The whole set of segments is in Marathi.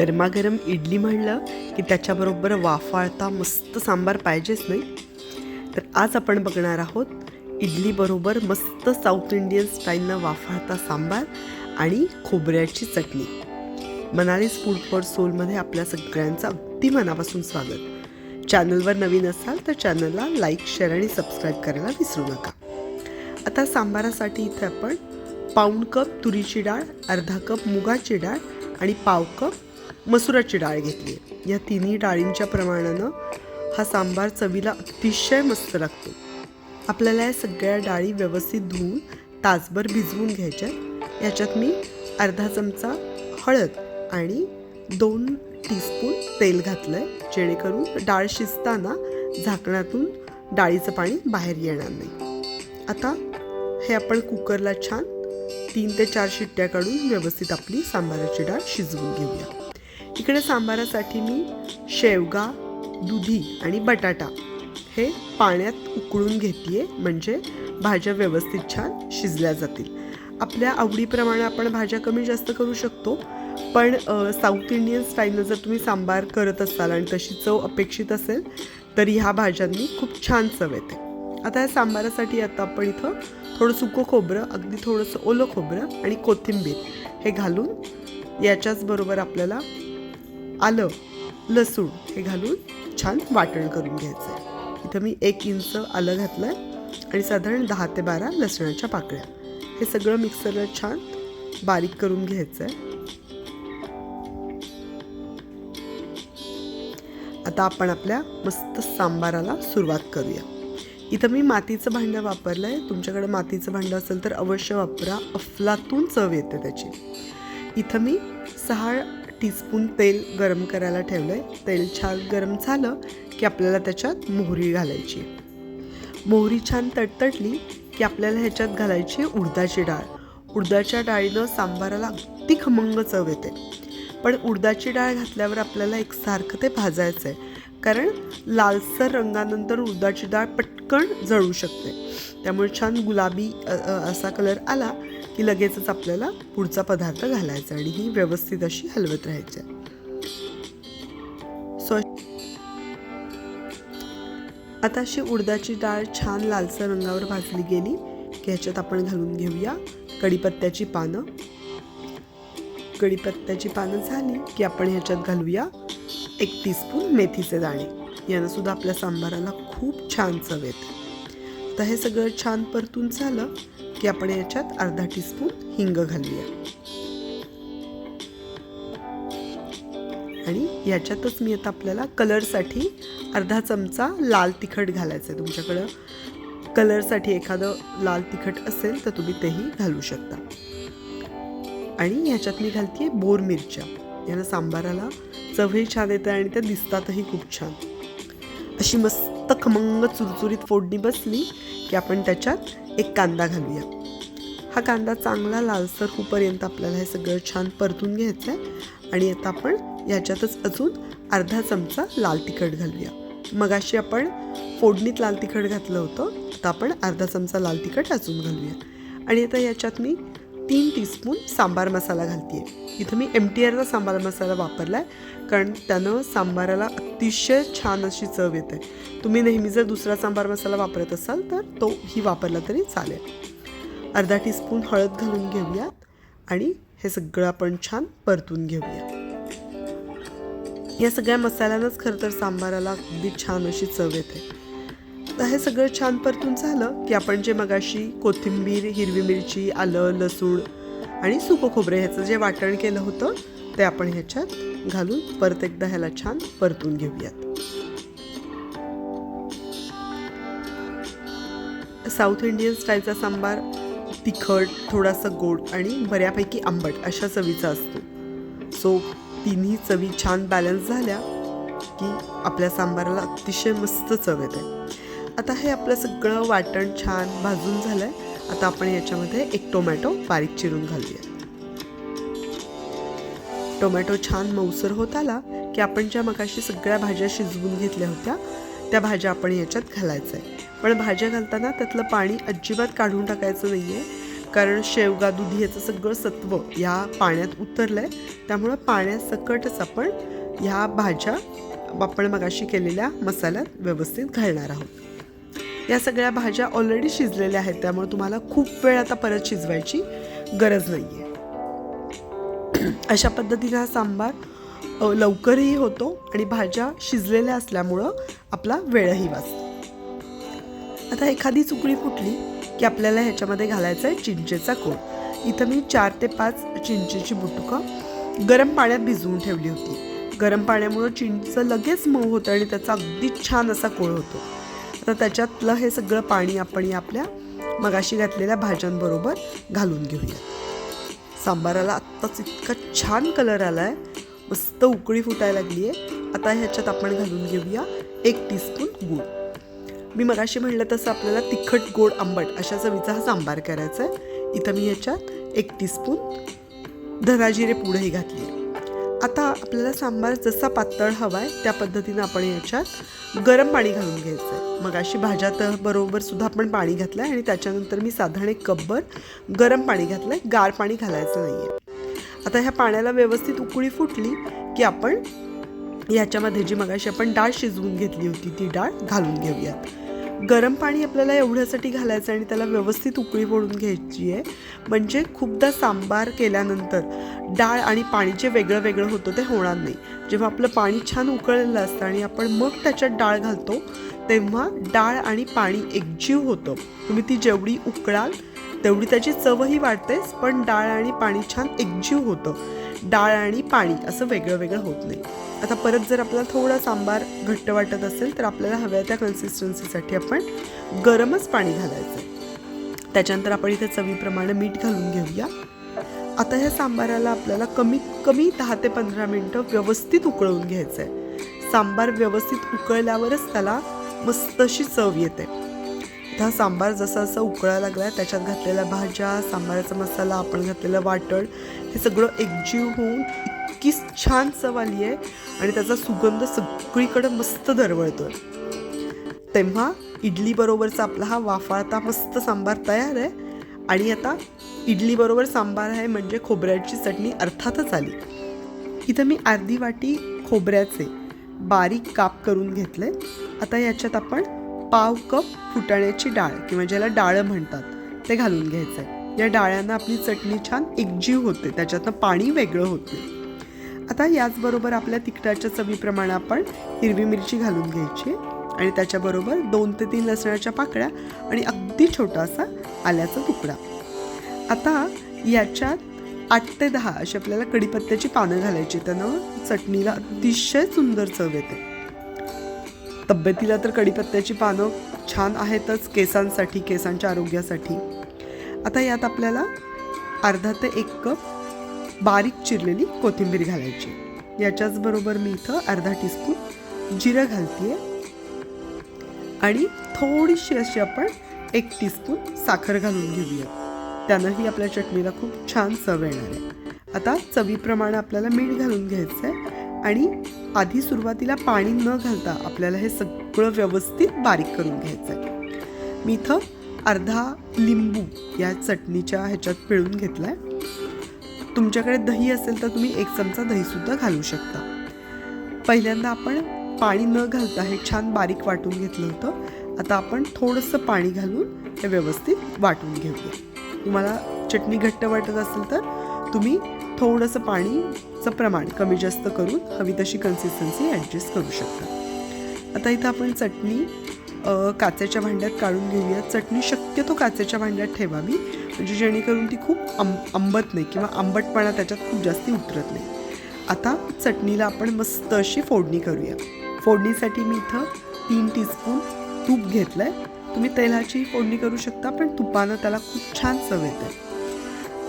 गरमागरम इडली म्हणलं की त्याच्याबरोबर वाफाळता मस्त सांबार पाहिजेच नाही? तर आज आपण बघणार आहोत इडलीबरोबर मस्त साऊथ इंडियन स्टाईलनं वाफाळता सांबार आणि खोबऱ्याची चटणी. मनालीस फूड फॉर सोलमध्ये आपल्या सगळ्यांचं अगदी मनापासून स्वागत. चॅनलवर नवीन असाल तर चॅनलला लाईक शेअर आणि सबस्क्राईब करायला विसरू नका. आता सांबारासाठी इथे आपण पाऊण कप तुरीची डाळ अर्धा कप मुगाची डाळ आणि पाव कप मसुराची डाळ घेतली. आहे या तिन्ही डाळींच्या प्रमाणानं हा सांबार चवीला अतिशय मस्त लागतो. आपल्याला या सगळ्या डाळी व्यवस्थित धुवून तासभर भिजवून घ्यायच्या याच्यात मी अर्धा चमचा हळद आणि दोन टीस्पून तेल घातलं आहे जेणेकरून डाळ शिजताना झाकणातून डाळीचं पाणी बाहेर येणार नाही. आता हे आपण कुकरला छान तीन ते चार शिट्ट्या काढून व्यवस्थित आपली सांबाराची डाळ शिजवून घेऊया. इकडे सांबारासाठी मी शेवगा दुधी आणि बटाटा हे पाण्यात उकळून घेते म्हणजे भाज्या व्यवस्थित छान शिजल्या जातील. आपल्या आवडीप्रमाणे आपण भाज्या कमी जास्त करू शकतो. पण साऊथ इंडियन स्टाईलनं जर तुम्ही सांबार करत असाल आणि तशी चव अपेक्षित असेल तर ह्या भाज्यांनी खूप छान चव येते. आता या सांबारासाठी आता आपण इथं थोडं सुकं खोबरं अगदी थोडंसं ओलं खोबरं आणि कोथिंबीर हे घालून याच्याचबरोबर आपल्याला आलं लसूण हे घालून छान वाटण करून घ्यायचं आहे इथं मी एक इंच आलं घातलं आहे आणि साधारण दहा ते बारा लसणाच्या पाकळ्या. हे सगळं मिक्सरला छान बारीक करून घ्यायचं आहे आता आपण आपल्या मस्त सांबाराला सुरुवात करूया. इथं मी मातीचं भांडं वापरलं आहे तुमच्याकडे मातीचं भांडं असेल तर अवश्य वापरा. अफलातून चव येते त्याची. इथं मी सहा टीस्पून तेल गरम करायला ठेवलं आहे तेल छान गरम झालं की आपल्याला त्याच्यात मोहरी घालायची. मोहरी छान तटतटली की आपल्याला ह्याच्यात घालायची उडदाची डाळ. उडदाच्या डाळीनं सांबाराला अगदी खमंग चव येते. पण उडदाची डाळ घातल्यावर आपल्याला एकसारखं ते भाजायचं आहे कारण लालसर रंगानंतर उडदाची डाळ पटकन जळू शकते. त्यामुळे छान गुलाबी असा कलर आला की लगेचच आपल्याला पुढचा पदार्थ घालायचा आणि ही व्यवस्थित अशी हलवत राहायची. सो आता अशी उडदाची डाळ छान लालसर रंगावर भाजली गेली की ह्याच्यात आपण घालून घेऊया कढीपत्त्याची पानं. कढीपत्त्याची पानं झाली की आपण ह्याच्यात घालूया एक टीस्पून मेथीचे दाणे. यानं सुद्धा आपल्या सांबाराला खूप छान चव येते. तर हे सगळं छान परतून झालं की आपण याच्यात अर्धा टीस्पून हिंग घालूया. आणि याच्यातच मी आता आपल्याला कलरसाठी अर्धा चमचा लाल तिखट घालायचं आहे तुमच्याकडं कलरसाठी एखादं लाल तिखट असेल तर तुम्ही तेही घालू शकता. आणि ह्याच्यात मी घालते बोर मिरच्या. यानं सांबाराला चवही छान येतं आणि त्या दिसतातही खूप छान. अशी मस्त खमंग चुरचुरीत फोडणी बसली की आपण त्याच्यात एक कांदा घालूया. हा कांदा चांगला लालसर होईपर्यंत आपल्याला हे सगळं छान परतून घ्यायचं आहे आणि आता आपण याच्यातच अजून अर्धा चमचा लाल तिखट घालूया. मगाशी आपण फोडणीत लाल तिखट घातलं होतं. आता आपण अर्धा चमचा लाल तिखट अजून घालूया. आणि आता याच्यात मी तीन टीस्पून सांबार मसाला घालते आहे इथं मी एम टी आरचा सांबार मसाला वापरला आहे कारण त्यानं सांबाराला अतिशय छान अशी चव येते. तुम्ही नेहमी जर दुसरा सांबार मसाला वापरत असाल तर तो ही वापरला तरी चालेल. अर्धा टीस्पून हळद घालून घेऊयात आणि हे सगळं आपण छान परतून घेऊया. या सगळ्या मसाल्यानंच खरं तर सांबाराला अगदी छान अशी चव येते. तर हे सगळं छान परतून झालं की आपण जे मगाशी कोथिंबीर हिरवी मिरची आलं लसूण आणि सुकं खोबरे ह्याचं जे वाटण केलं होतं ते आपण ह्याच्यात घालून परत एकदा ह्याला छान परतून घेऊयात. साऊथ इंडियन स्टाईलचा सांबार तिखट थोडासा गोड आणि बऱ्यापैकी आंबट अशा चवीचा असतो. सो तिन्ही चवी छान बॅलन्स झाल्या की आपल्या सांबाराला अतिशय मस्त चव येते. आता हे आपलं सगळं वाटण छान भाजून झालं आहे आता आपण याच्यामध्ये एक टोमॅटो बारीक चिरून घालूया. टोमॅटो छान मऊसर होत आला की आपण ज्या मगाशी सगळ्या भाज्या शिजवून घेतल्या होत्या त्या भाज्या आपण याच्यात घालायचं आहे पण भाज्या घालताना त्यातलं पाणी अजिबात काढून टाकायचं नाही आहे कारण शेवगा दुधी याचं सगळं सत्व या पाण्यात उतरलं आहे त्यामुळं पाण्यासकटच आपण ह्या भाज्या आपण मगाशी केलेल्या मसाल्यात व्यवस्थित घालणार आहोत. या सगळ्या भाज्या ऑलरेडी शिजलेल्या आहेत त्यामुळे तुम्हाला खूप वेळ आता परत शिजवायची गरज नाही आहे अशा पद्धतीने हा सांबार लवकरही होतो आणि भाज्या शिजलेल्या असल्यामुळं आपला वेळही वाचतो. आता एखादी चुकळी फुटली की आपल्याला ह्याच्यामध्ये घालायचं आहे चिंचेचा कोळ इथं मी चार ते पाच चिंचेची बुटुकं गरम पाण्यात भिजवून ठेवली होती. गरम पाण्यामुळं चिंच लगेच मऊ होतं आणि त्याचा अगदी छान असा कोळ होतो. आता त्याच्यातलं हे सगळं पाणी आपण या आपल्या मगाशी घातलेल्या भाज्यांबरोबर घालून घेऊया. सांबाराला आत्ताच इतका छान कलर आला आहे मस्त उकळी फुटायला लागली आहे आता ह्याच्यात आपण घालून घेऊया एक टीस्पून गूळ. मी मगाशी म्हणलं तसं आपल्याला तिखट गोड आंबट अशा चवीचा हा सांबार करायचा आहे इथं मी ह्याच्यात एक टीस्पून धनाजिरे पुढंही घातली आता आपल्याला सांबार जसा पातळ हवा आहे त्या पद्धतीनं आपण याच्यात गरम पाणी घालून घ्यायचं आहे मग अशी तर बरोबर सुद्धा आपण पाणी घातलं आहे आणि त्याच्यानंतर मी साधारण एक कपभर गरम पाणी घातलं आहे गार पाणी घालायचं नाही आहे आता ह्या पाण्याला व्यवस्थित उकळी फुटली की आपण याच्यामध्ये जी मगाशी आपण डाळ शिजवून घेतली होती ती डाळ घालून घेऊयात. गरम पाणी आपल्याला एवढ्यासाठी घालायचं आणि त्याला व्यवस्थित उकळी फोडून घ्यायची आहे. म्हणजे खूपदा सांबार केल्यानंतर डाळ आणि पाणी जे वेगळं वेगळं होतं ते होणार नाही. जेव्हा आपलं पाणी छान उकळलेलं असतं आणि आपण मग त्याच्यात डाळ घालतो तेव्हा डाळ आणि पाणी एकजीव होतं. तुम्ही ती जेवढी उकळाल तेवढी त्याची चवही वाढतेच पण डाळ आणि पाणी छान एकजीव होतं. डाळ आणि पाणी असं वेगळं वेगळं होत नाही. आता परत जर आपल्याला थोडा सांबार घट्ट वाटत असेल तर आपल्याला हव्या त्या कन्सिस्टन्सीसाठी आपण गरमच पाणी घालायचं. त्याच्यानंतर आपण इथे चवीप्रमाणे मीठ घालून घेऊया. आता ह्या सांबाराला आपल्याला कमीत कमी दहा ते पंधरा मिनटं व्यवस्थित उकळून घ्यायचं आहे सांबार व्यवस्थित उकळल्यावरच त्याला मस्त अशी चव येते. आता हा सांबार जसा जसा उकळायला लागला त्याच्यात घातलेल्या भाज्या सांबाराचा मसाला आपण घातलेलं वाटण हे सगळं एकजीव होऊन इतकी छान चव आली आहे आणि त्याचा सुगंध सगळीकडे मस्त दरवळतो तेव्हा इडलीबरोबरचा आपला हा वाफाळता मस्त सांबार तयार आहे. आणि आता इडलीबरोबर सांबार आहे म्हणजे खोबऱ्याची चटणी अर्थातच आली. इथं मी अर्धी वाटी खोबऱ्याचे बारीक काप करून घेतले आता याच्यात आपण पाव कप फुटाण्याची डाळ किंवा ज्याला डाळं म्हणतात ते घालून घ्यायचं आहे या डाळ्यांना आपली चटणी छान एकजीव होते त्याच्यातनं पाणी वेगळं होत. नाही आता याचबरोबर आपल्या तिखटाच्या चवीप्रमाणे आपण हिरवी मिरची घालून घ्यायची आणि त्याच्याबरोबर दोन ते तीन लसणाच्या पाकळ्या आणि अगदी छोटासा आल्याचा तुकडा. आता याच्यात आठ ते दहा अशी आपल्याला कढीपत्त्याची पानं घालायची त्यानं चटणीला अतिशय सुंदर चव येते. तब्येतीला तर कढीपत्त्याची पानं छान आहेतच केसांसाठी केसांच्या आरोग्यासाठी. आता यात आपल्याला अर्धा ते एक कप बारीक चिरलेली कोथिंबीर घालायची. याच्याचबरोबर मी इथं अर्धा टीस्पून जिरं घालते आणि थोडीशी अशी आपण एक टीस्पून साखर घालून घेऊया. त्यानंही आपल्या चटणीला खूप छान चव येणार आहे. आता चवीप्रमाणे आपल्याला मीठ घालून घ्यायचं आहे आणि आधी सुरुवातीला पाणी न घालता आपल्याला हे सगळं व्यवस्थित बारीक करून घ्यायचं आहे मी इथं अर्धा लिंबू या चटणीच्या ह्याच्यात पिळून घेतला आहे तुमच्याकडे दही असेल तर तुम्ही एक चमचा दहीसुद्धा घालू शकता. पहिल्यांदा आपण पाणी न घालता हे छान बारीक वाटून घेतलं होतं. आता आपण थोडंसं पाणी घालून हे व्यवस्थित वाटून घेऊया. तुम्हाला चटणी घट्ट वाटत असेल तर तुम्ही थोडंसं पाणीचं प्रमाण कमी जास्त करून हवी तशी कन्सिस्टन्सी ॲडजस्ट करू शकता. आता इथं आपण चटणी काचेच्या भांड्यात काढून घेऊया चटणी शक्यतो काचेच्या भांड्यात ठेवावी म्हणजे जेणेकरून ती खूप आंब आंबत नाही किंवा आंबटपणा त्याच्यात खूप जास्ती उतरत नाही. आता चटणीला आपण मस्त अशी फोडणी करूया. फोडणीसाठी मी इथं तीन टीस्पून तूप घेतलं आहे तुम्ही तेलाची फोडणी करू शकता पण तुपानं त्याला खूप छान चव येते.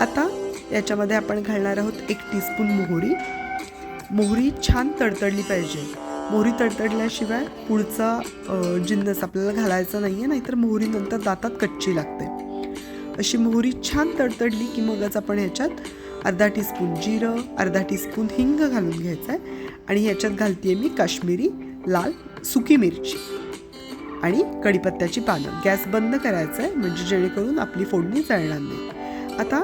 आता याच्यामध्ये आपण घालणार आहोत एक टीस्पून मोहरी. मोहरी छान तडतडली पाहिजे. मोहरी तडतडल्याशिवाय पुढचा जिन्नस आपल्याला घालायचा नाही आहे नाहीतर मोहरी नंतर दातात कच्ची लागते. अशी मोहरी छान तडतडली की मगच आपण ह्याच्यात अर्धा टीस्पून जिरं अर्धा टीस्पून हिंग घालून घ्यायचं आहे आणि ह्याच्यात घालते मी काश्मीरी लाल सुकी मिरची. आणि कढीपत्त्याची पानं. गॅस बंद करायचं आहे म्हणजे जेणेकरून आपली फोडणी जळणार नाही. आता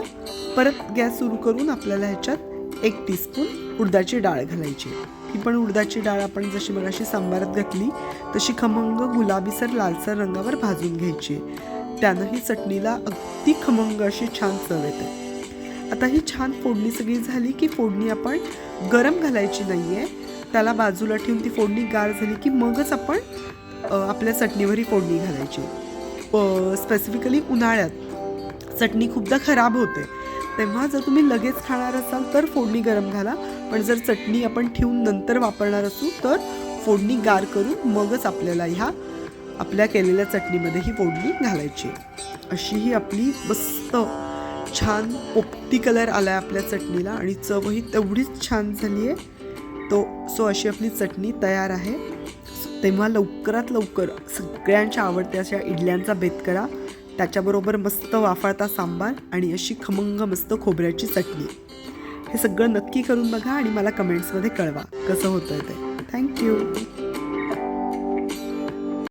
परत गॅस सुरू करून आपल्याला ह्याच्यात एक टीस्पून उडदाची डाळ घालायची. ही पण उडदाची डाळ आपण जशी मगाशी सांबारात घातली तशी खमंग गुलाबीसर लालसर रंगावर भाजून घ्यायची. त्यानं ही चटणीला अगदी खमंग अशी छान चव येते. आता ही छान फोडणी सगळी झाली की फोडणी आपण गरम घालायची नाही आहे त्याला बाजूला ठेवून ती फोडणी गार झाली की मगच आपण आपल्या चटणीवर ही फोडणी घालायची. स्पेसिफिकली उन्हाळ्यात. चटणी खूपदा खराब होते. तेव्हा जर तुम्ही लगेच खाणार असाल तर फोडणी गरम घाला. पण जर चटणी आपण ठेवून नंतर वापरणार असू तर फोडणी गार करून मगच आपल्याला ह्या आपल्या केलेल्या चटणीमध्ये ही फोडणी घालायची अशी ही आपली मस्त छान पोपटी कलर आला आहे आपल्या चटणीला आणि चवही तेवढीच छान झाली आहे तो सो अशी आपली चटणी तयार आहे. तेव्हा लवकरात लवकर सगळ्यांच्या आवडत्या अशा इडल्यांचा बेत करा. त्याच्याबरोबर मस्त वाफाळता सांबार आणि अशी खमंग मस्त खोबऱ्याची चटणी. हे सगळं नक्की करून बघा आणि मला कमेंट्समध्ये कळवा. कसं होतं ते. थँक्यू